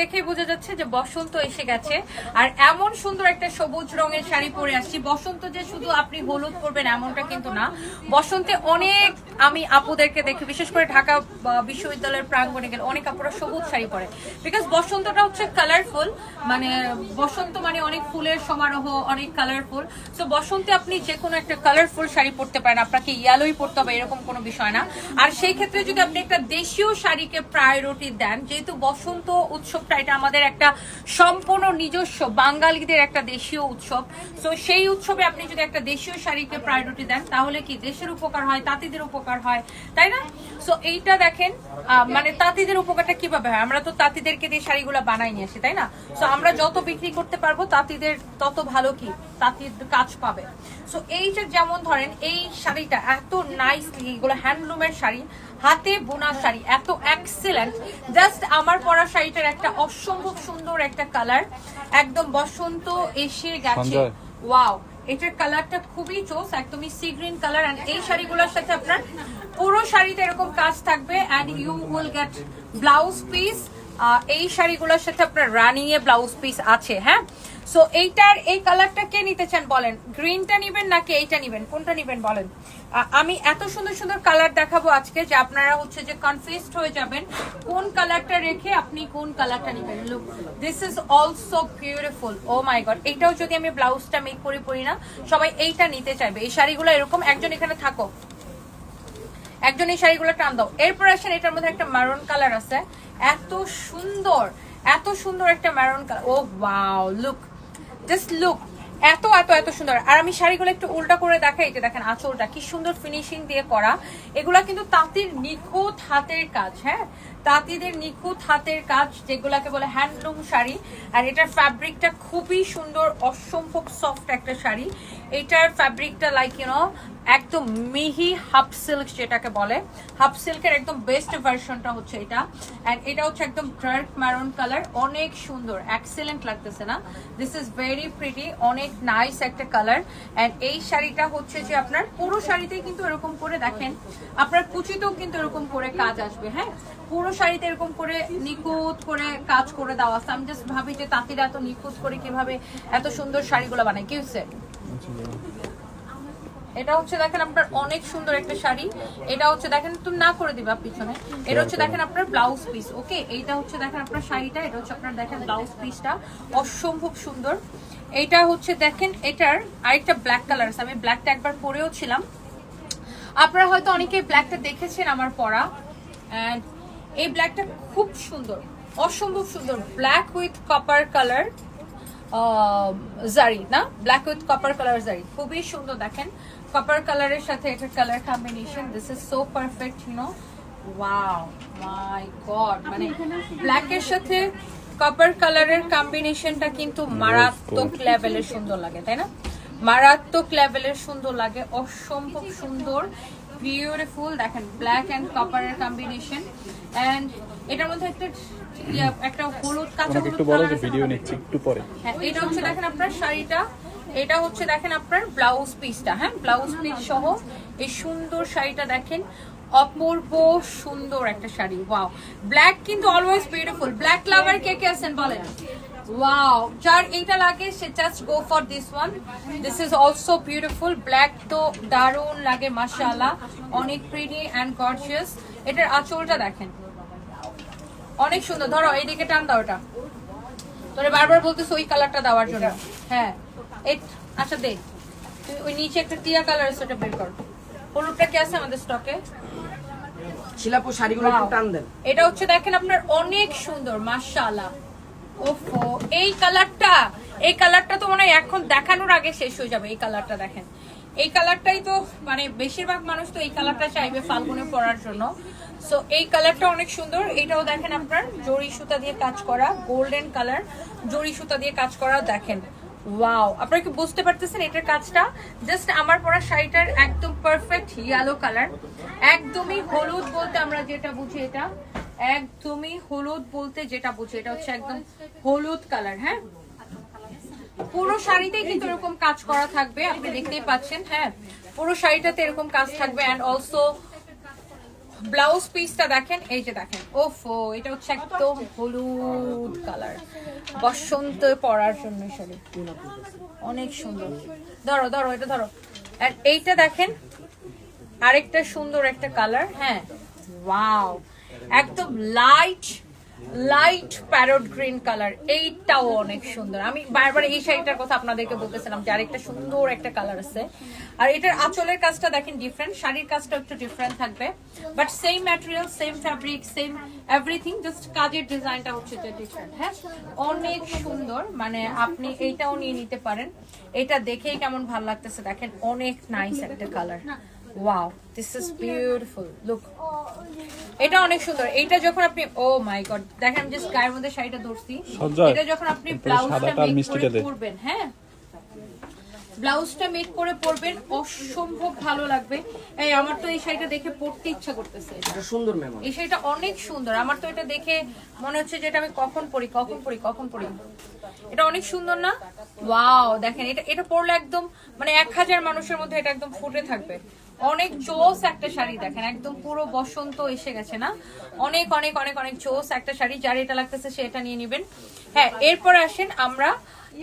দেখেই বোঝা যাচ্ছে যে বসন্ত এসে গেছে। আর এমন সুন্দর একটা সবুজ রঙের শাড়ি পরে আসছি। বসন্ত যে শুধু আপনি হলুদ পরবেন এমনটা কিন্তু না। বসন্তে অনেক আমি আপুদেরকে দেখি, বিশেষ করে ঢাকা বিশ্ববিদ্যালয়ের প্রাঙ্গণে গেলে অনেক আপুরা সবুজ শাড়ি পরে। বিকজ বসন্তটা হচ্ছে কালারফুল মানে বসন্ত মানে অনেক ফুলের সমারোহ, অনেক কালারফুল সো বসন্তে আপনি যে কোনো একটা কালারফুল শাড়ি পরতে পারেন। আপনাকে ইয়ালোই পরতে হবে, এরকম কোনো বিষয় না। আর সেই ক্ষেত্রে যদি আপনি একটা দেশীয় শাড়িকে প্রায়োরিটি দেন, যেহেতু বসন্ত উৎসবটা, এটা আমাদের একটা সম্পূর্ণ নিজস্ব বাঙালিদের একটা দেশীয় উৎসব। তো সেই উৎসবে আপনি যদি একটা দেশীয় শাড়িকে প্রায়োরিটি দেন, তাহলে কি দেশের উপকার হয়, তাঁতিদের উপকার হয়, তাই না? সো এইটা দেখেন মানে তাঁতিদের উপকারটা কীভাবে হয়? আমরা তো তাঁতিদেরকে দিয়ে শাড়িগুলো বানাই নিয়ে আসি, তাই না? সো আমরা যত বিক্রি করতে পারব, তাঁতিদের তত ভালো কি? তাঁতির কাজ পাবে। সো এই যে যেমন ধরেন, এই শাড়িটা এত নাইসলি এগুলো হ্যান্ডলুমের শাড়ি হাতে বোনা শাড়ি এত এক্সেলেন্ট জাস্ট আমার পরা শাড়িটার একটা অসম্ভব সুন্দর একটা কালার একদম বসন্ত এসে গেছে। ওয়াও এটার কালারটা খুবই চোস একদমই সি গ্রিন কালার এন্ড এই শাড়িগুলোর সাথে আপনার পুরো শাড়িতে এরকম কাজ থাকবে। And you will get blouse piece এই শাড়িগুলোর সাথে আপনার রানিং এ ব্লাউজ পিস আছে হ্যাঁ? সো এইটার এই কালারটা কে নিতে চান বলেন? গ্রিনটা নিবেন নাকি এইটা নিবেন? কোনটা নিবেন বলেন? আমি এত সুন্দর সুন্দর কালার দেখাবো আজকে যে আপনারা হচ্ছে যে কনফিউজড হয়ে যাবেন কোন কালারটা রেখে আপনি কোন কালারটা নিবেন। Look this is also beautiful oh my god এইটাও যদি আমি ব্লাউজটা মেক করে পরি না, সবাই এইটা নিতে চাইবে। এই শাড়িগুলো এরকম, একজন এখানে থাকো। একজন এই শাড়িগুলো টান দাও। এরপর আসেন, এটার মধ্যে একটা মারুন কালার আছে। এত সুন্দর এত সুন্দর একটা maroon colour oh wow look just look এত এত এত সুন্দর। আর আমি শাড়িগুলো একটু উল্টা করে দেখাই যে দেখেন আঁচলটা, কি সুন্দর ফিনিশিং দিয়ে করা। এগুলা কিন্তু তাঁতির নিখুঁত হাতের কাজ হ্যাঁ? তাঁতিদের নিখুঁত হাতের কাজ, যেগুলাকে বলে হ্যান্ডলুম শাড়ি। আর এটার ফ্যাব্রিকটা খুবই সুন্দর, অসম্ভব সফট একটা শাড়ি। এটার ফ্যাব্রিকটা লাইক ইউনো একদম মিহি হাফ সিল্ক যেটাকে বলে। হাফ সিল্কের একদম বেস্ট ভার্সনটা হচ্ছে এটা। এন্ড এটা হচ্ছে একদম ডার্ক ম্যারন কালার অনেক সুন্দর এক্সেলেন্ট লাগতেছে না? দিস ইজ ভেরি প্রিটি অনেক নাইস একটা কালার এন্ড এই শাড়িটা হচ্ছে যে আপনার পুরো শাড়িতেই কিন্তু এরকম করে দেখেন। আপনার কুচিতেও কিন্তু এরকম করে কাজ আসবে হ্যাঁ? পুরো শাড়িতে এরকম করে নিখুঁত করে কাজ করে দেওয়া আমি জাস্ট ভাবি যে তাঁতিরা এত নিখুঁত করে কীভাবে এত সুন্দর শাড়িগুলো বানায়। কি হচ্ছে এটা হচ্ছে দেখেন আপনার অনেক সুন্দর একটা শাড়ি। এটা হচ্ছে দেখেন তুমি না করে দিবা পিছনে। এটা হচ্ছে দেখেন আপনার ব্লাউজ পিস ওকে এইটা হচ্ছে দেখেন আপনার শাড়িটা এটা হচ্ছে আপনার দেখেন ব্লাউজ পিসটা অসম্ভব সুন্দর। এইটা হচ্ছে দেখেন এটার আরেকটা ব্ল্যাক কালার আছে আমি ব্ল্যাকটা একবার পরেও ছিলাম। আপনারা হয়তো অনেকেই ব্ল্যাকটা দেখেছেন আমার পরা। এই ব্ল্যাকটা খুব সুন্দর অসম্ভব সুন্দর। ব্ল্যাক উইথ কপার কালার জারি না? ব্ল্যাক উইথ কপার কালার জারি। খুবই সুন্দর দেখেন। কপার কালারের সাথে এটার colour combination this is so perfect you know wow my god মানে ব্ল্যাকের সাথে কপার কালারের কম্বিনেশনটা কিন্তু মারাত্মক লেভেলের সুন্দর লাগে তাই না? মারাত্মক লেভেলের সুন্দর লাগে অসম্ভব সুন্দর বিউটিফুল দেখেন ব্ল্যাক অ্যান্ড কপারের কম্বিনেশন অ্যান্ড এটার মধ্যে একটা একটা হলুদ কাঁচা হলুদ কালার আছে ভিডিও নিচ্ছি একটু পরে। হ্যাঁ এটা হচ্ছে দেখেন আপনার শাড়িটা। এটা হচ্ছে দেখেন আপনার ব্লাউজ পিসটা হ্যাঁ? ব্লাউজ পিস সহ এই সুন্দর শাড়িটা দেখেন। অপূর্ব সুন্দর একটা শাড়ি ওয়াও ব্ল্যাক কিন্তু অলওয়েজ বিউটিফুল ব্ল্যাক লাভার কে কে আছেন বলেন? ওয়াও যার এইটা লাগে সে just go for this one this is also beautiful black তো দারুণ লাগে মাশাআল্লাহ। অনেক প্রিটি অ্যান্ড গর্জিয়াস এটার আঁচলটা দেখেন। অনেক সুন্দর। ধরো এইদিকে টান দাও ওটা তোরে বারবার বলতেছ ওই কালারটা দেওয়ার জন্য। হ্যাঁ। এই আচ্ছা দে। তুই ওই নিচে একটা টিয়া কালার সেটা বের কর। হলুদটা কি আছে আমাদের স্টকে শিলাপু শাড়িগুলো একটু টান দেন। এটা হচ্ছে দেখেন আপনার অনেক সুন্দর মাশাআল্লাহ। ওফো এই কালারটা এই কালারটা তো মনে হয় এখন দেখানোর আগে শেষ হয়ে যাবে এই কালারটা দেখেন। এই কালারটাই তো মানে বেশিরভাগ মানুষ তো এই কালারটা চাইবে ফাল্গুনে পরার জন্য। সো এই কালারটা অনেক সুন্দর। এটাও দেখেন আপনার, জরি সুতা দিয়ে কাজ করা গোল্ডেন কালার জরি সুতা দিয়ে কাজ করা দেখেন। ওয়াও আপনারা কি বুঝতে পারতেছেন এটার কাজটা? জাস্ট আমার পরা শাড়িটার একদম পারফেক্ট ইয়েলো কালার একদমই হলুদ বলতে আমরা যেটা বুঝি এটা। একদমই হলুদ বলতে যেটা বুঝি, এটা হচ্ছে একদম হলুদ কালার হ্যাঁ? পুরো শাড়িতেই কিন্তু এরকম কাজ করা থাকবে, আপনি দেখতেই পাচ্ছেন হ্যাঁ? পুরো শাড়িটাতে এরকম কাজ থাকবে অ্যান্ড অলসো ব্লাউজ পিসটা দেখেন, এই যে দেখেন। ওফো, এটা হচ্ছে একদম হলুদ কালার। বসন্ত পরার জন্য অনেক সুন্দর। ধরো ধরো, এটা ধরো। আর এইটা দেখেন, আরেকটা সুন্দর একটা কালার হ্যাঁ। ওয়াও, একদম light light parrot green colour এইটাও অনেক সুন্দর। আমি বারবার এই শাড়িটার কথা আপনাদেরকে বলতেছিলাম যে আরেকটা সুন্দর একটা কালার আছে। আর এটার আঁচলের কাজটা দেখেন ডিফারেন্ট শাড়ির কাজটা একটু ডিফারেন্ট থাকবে। But same material same fabric same everything just কাজের ডিজাইনটা হচ্ছে যে ডিফারেন্ট হ্যাঁ? অনেক সুন্দর। মানে আপনি এইটাও নিয়ে নিতে পারেন। এটা দেখেই কেমন ভালো লাগতেছে। দেখেন অনেক নাইস একটা colour wow this is beautiful look এটা অনেক সুন্দর। এটা যখন আপনি ও মাই গড দেখেন আমি জাস্ট গায়ের মধ্যে শাড়িটা ধরছি। এটা যখন আপনি ব্লাউজটা মেক করে পরবেন হ্যাঁ? ব্লাউজটা মেক করে পরবেন অসম্ভব ভালো লাগবে। এই আমার তো এই শাড়িটা দেখে পরতে ইচ্ছা করতেছে। এটা সুন্দর ম্যাম। এই শাড়িটা অনেক সুন্দর। আমার তো এটা দেখে মনে হচ্ছে যে এটা আমি কখন পরি কখন পরি কখন পরি। এটা অনেক সুন্দর না? ওয়াও দেখেন এটা এটা পরলে একদম মানে এক হাজার মানুষের মধ্যে এটা একদম ফুটে থাকবে। অনেক চোস একটা শাড়ি দেখেন, একদম পুরো বসন্ত এসে গেছে না? অনেক অনেক অনেক অনেক চোস একটা শাড়ি, যার এটা লাগতেছে সে এটা নিয়ে নেবেন। হ্যাঁ এরপর আসেন আমরা,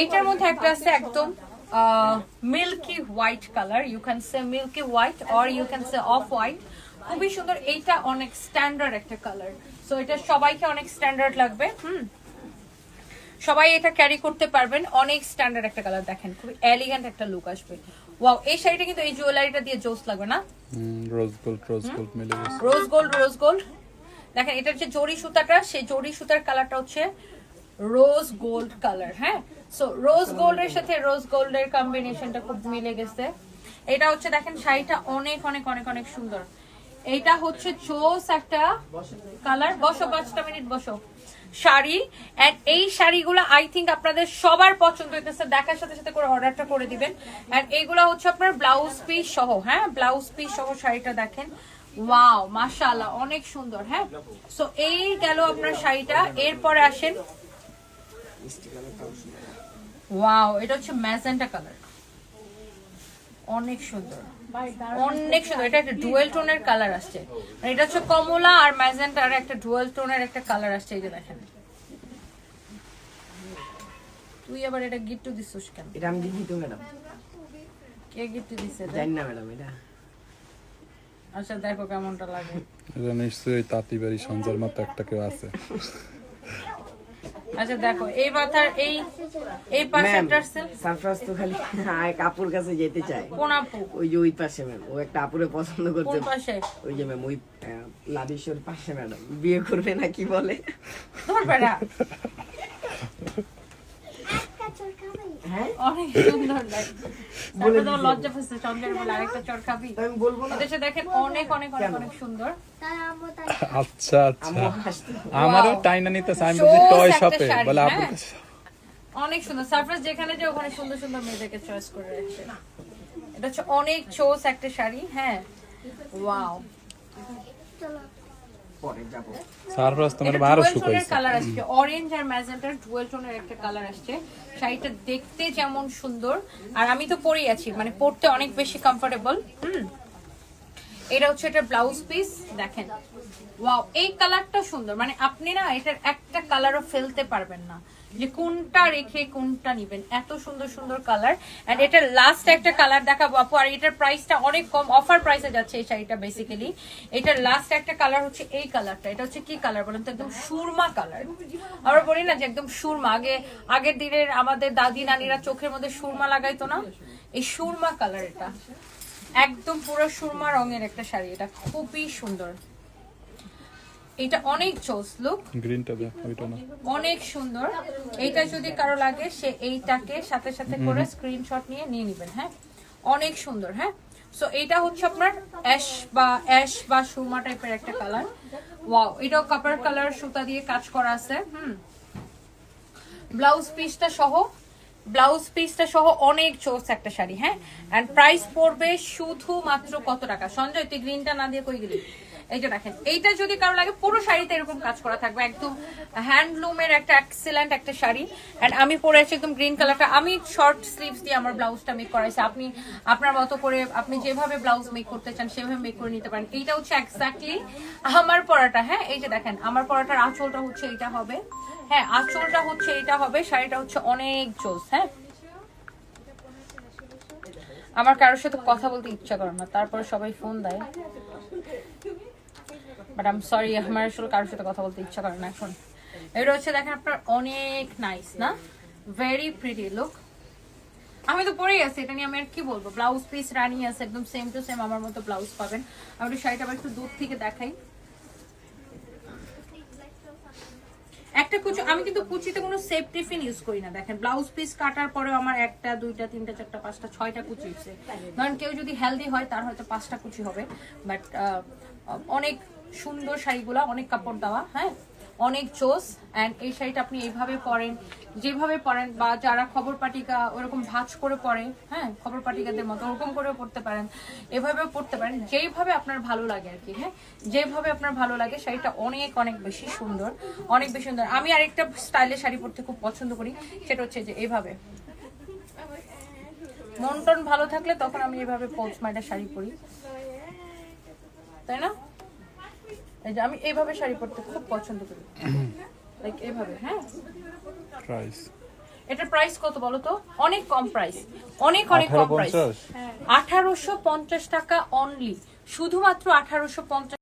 এইটার মধ্যে একটা আছে একদম milky white colour you can say milky white or you can say off white খুবই সুন্দর, এইটা অনেক স্ট্যান্ডার্ড একটা কালার সো এটা সবাইকে অনেক স্ট্যান্ডার্ড লাগবে, হুম। সবাই এটা ক্যারি করতে পারবেন, অনেক স্ট্যান্ডার্ড একটা কালার দেখেন, খুবই এলিগেন্ট একটা লুক আসবে। ওয়াও এই শাড়িটা কিন্তু এই জুয়েলারিটা দিয়ে জোস লাগবে না? রোজ গোল্ড রোজ গোল্ড মিলে গেছে। রোজ গোল্ড রোজ গোল্ড দেখেন এটার যে জরি সুতাটা সেই জরি সুতার কালারটা হচ্ছে রোজ গোল্ড কালার হ্যাঁ? সো রোজ গোল্ডের সাথে রোজ গোল্ডের কম্বিনেশনটা খুব মিলে গেছে। এটা হচ্ছে দেখেন শাড়িটা অনেক অনেক অনেক অনেক সুন্দর। এইটা হচ্ছে চোস একটা কালার বসো পাঁচটা মিনিট বসো। শাড়ি এন্ড এই শাড়িগুলো আই থিঙ্ক আপনাদের সবার পছন্দ হইতেছে। দেখার সাথে সাথে করে অর্ডারটা করে দিবেন। এন্ড এইগুলো হচ্ছে আপনার ব্লাউজ পিস সহ হ্যাঁ? ব্লাউজ পিস সহ শাড়িটা দেখেন। ওয়াও মাশাআল্লাহ, অনেক সুন্দর হ্যাঁ? সো এই গেল আপনার শাড়িটা। এরপরে আসেন। ওয়াও এটা হচ্ছে ম্যাজেন্টা কালার। অনেক সুন্দর। অনেক সুন্দর। এটা একটা ডুয়েল টোনের কালার আসছে। মানে এটা হচ্ছে কমলা আর ম্যাজেন্টা আর একটা ডুয়েল টোনের একটা কালার আসছে এই যে দেখেন। তুই আবার এটা গিফট দিছিস কেন? এটা আমি তো ম্যাডাম। কে গিফট দিছে? জানি না ম্যাডাম এটা। আচ্ছা দেখো কেমনটা লাগে। এটা নিশ্চয়ই তাঁতিবাড়ি সঞ্জয়ের মতো একটা কেউ আছে। আচ্ছা দেখো এই মাথার এই এই পাশেরটা আসছে তো খালি এক আপুর কাছে যেতে চায়। কোন আপু? ওই যে ওই পাশে ম্যাম ও একটা আপুরে পছন্দ করতে কোন পাশে? ওই যে ম্যাম ওই পাশে ম্যাডাম বিয়ে করবে না কি বলে? তোর বেড়া? অনেক সুন্দর লজ্জা ফেসে চন্দ্রের বলে আরেকটা চর খাবি। আমি বলব না। এদেশে দেখেন অনেক অনেক অনেক অনেক সুন্দর। আচ্ছা আচ্ছা। আমারও টাইনা নিতে আমি বলছি টয় একটা শপে শাড়ি, বলে হ্যাঁ। অনেক সুন্দর। সারপ্রাইজ যেখানে যে ওখানে সুন্দর সুন্দর মেয়েদেরকে চয়েস করে রাখছে এটা হচ্ছে অনেক চোস একটা শাড়ি হ্যাঁ? ওয়াও পরে যাব। সারপ্রাইজ তোমার আরও শুকাইছে। কালার আসছে। অরেঞ্জ আর ম্যাজেন্টার ডুয়েল টোনের একটা কালার আসছে। শাড়িটা দেখতে যেমন সুন্দর। আর আমি তো পরেই আছি মানে পরতে অনেক বেশি কমফোর্টেবল হুম। এটা হচ্ছে এটা ব্লাউজ পিস দেখেন। ওয়াও এই কালারটা সুন্দর। মানে আপনি না এটার একটা কালারও ফেলতে পারবেন না। যে কোনটা রেখে কোনটা নিবেন। এত সুন্দর সুন্দর কালার এন্ড এটার লাস্ট একটা কালার দেখাবো আপু। আর এটার প্রাইসটা অনেক কম। অফার প্রাইসে যাচ্ছে এই শাড়িটা বেসিক্যালি এটার লাস্ট একটা কালার হচ্ছে এই কালারটা এটা হচ্ছে কি কালার বলেন তো? একদম সুরমা কালার আমরা বলি না যে একদম সুরমা। আগে, আগের দিনের আমাদের দাদি, নানিরা চোখের মধ্যে সুরমা লাগাইতো না? এই সুরমা কালার এটা একদম পুরো সুরমা রঙের একটা শাড়ি। এটা খুবই সুন্দর। এটা অনেক চোস লুক গ্রিনটা দে ওইটা না অনেক সুন্দর। এইটা যদি কারও লাগে সে এইটাকে সাথে সাথে করে স্ক্রিনশট নিয়ে নিয়ে নেবেন হ্যাঁ? অনেক সুন্দর হ্যাঁ? সো এইটা হচ্ছে আপনার অ্যাশ বা অ্যাশ বা সুরমা টাইপের একটা কালার ওয়াও এটাও কাপার কালার সুতা দিয়ে কাজ করা আছে হুম? ব্লাউজ পিসটা সহ ব্লাউজ পিসটা সহ অনেক চোস একটা শাড়ি হ্যাঁ? এন্ড প্রাইস পড়বে শুধু মাত্র কত টাকা? সঞ্জয়, তুই গ্রিনটা না দিয়ে কই গেলি? এই যে দেখেন, এইটা যদি কারও লাগে, পুরো শাড়িতে এরকম কাজ করা থাকবে। একদম হ্যান্ডলুমের একটা এক্সেলেন্ট একটা শাড়ি। এন্ড আমি পরে আছি একদম গ্রিন কালারটা আমি শর্ট স্লিভস দিয়ে আমার ব্লাউজটা মেক করাইছি। আপনি, আপনার মতো করে, আপনি যেভাবে ব্লাউজ মেক করতে চান, সেভাবে মেক করে নিতে পারেন। এইটা হচ্ছে এক্স্যাক্টলি আমার পরাটা হ্যাঁ? এই যে দেখেন, আমার পরাটার আঁচলটা হচ্ছে এইটা হবে। হ্যাঁ আঁচলটা হচ্ছে এইটা হবে, শাড়িটা হচ্ছে অনেক জোস হ্যাঁ? আমার কারোর সাথে কথা বলতে ইচ্ছা করে না, তারপরে সবাই ফোন দেয়। বাট আম সরি আমার আসলে কারোর সাথে কথা বলতে ইচ্ছা করে না এখন। এটা হচ্ছে, দেখেন, আপনার অনেক নাইস না? ভেরি প্রিটি লুক আমি তো পরেই আছি, এটা নিয়ে আমি আর কি বলব? ব্লাউজ পিস রানি আছে, একদম সেম টু সেম আমার মতো ব্লাউজ পাবেন। আমি একটু শাড়িটা আবার একটু দূর থেকে দেখাই। একটা কুচি আমি কিন্তু কুচিতে কোনো সেফ টিফিন ইউজ করি না। দেখেন ব্লাউজ পিস কাটার পরেও আমার একটা, দুইটা, তিনটা, চারটা, পাঁচটা, ছয়টা কুচি হচ্ছে ধরেন কেউ যদি হেলদি হয়, তার হয়তো পাঁচটা কুচি হবে। বাট অনেক সুন্দর শাড়িগুলা, অনেক কাপড় দেওয়া হ্যাঁ? অনেক চোস অ্যান্ড এই শাড়িটা আপনি এইভাবে পরেন, যেভাবে পরেন, বা যারা খবর পাটিকা ওরকম ভাঁজ করে পরে হ্যাঁ খবর পাটিকাদের মতো ওরকম করেও পড়তে পারেন, এভাবেও পড়তে পারেন, যেইভাবে আপনার ভালো লাগে আর কি হ্যাঁ যেভাবে আপনার ভালো লাগে শাড়িটা অনেক অনেক বেশি সুন্দর, অনেক বেশি সুন্দর। আমি আরেকটা স্টাইলের শাড়ি পরতে খুব পছন্দ করি, সেটা হচ্ছে যে এইভাবে মন টন ভালো থাকলে তখন আমি এভাবে পোজ মাইটা শাড়ি পরি। তাই না? এই যে আমি এইভাবে শাড়ি পরতে খুব পছন্দ করি। লাইক এইভাবে হ্যাঁ? প্রাইস এটার প্রাইস কত বলো তো? অনেক কম প্রাইস অনেক অনেক কম প্রাইস আঠারোশো পঞ্চাশ টাকা অনলি শুধুমাত্র আঠারোশো পঞ্চাশ